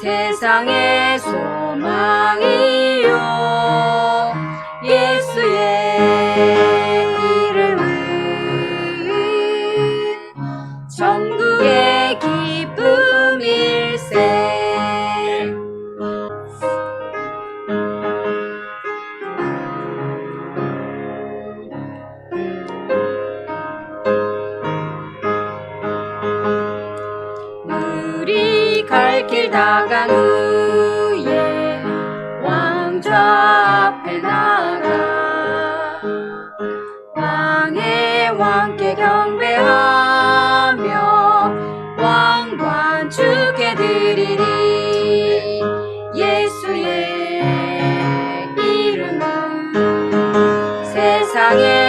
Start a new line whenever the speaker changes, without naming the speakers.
세상의 소망이요. 예수의 이름은 천 우리 갈길 다간 후에 왕좌 앞에 나가 왕의 왕께 경배하며 왕관 주께 드리리 예수의 이름은 세상의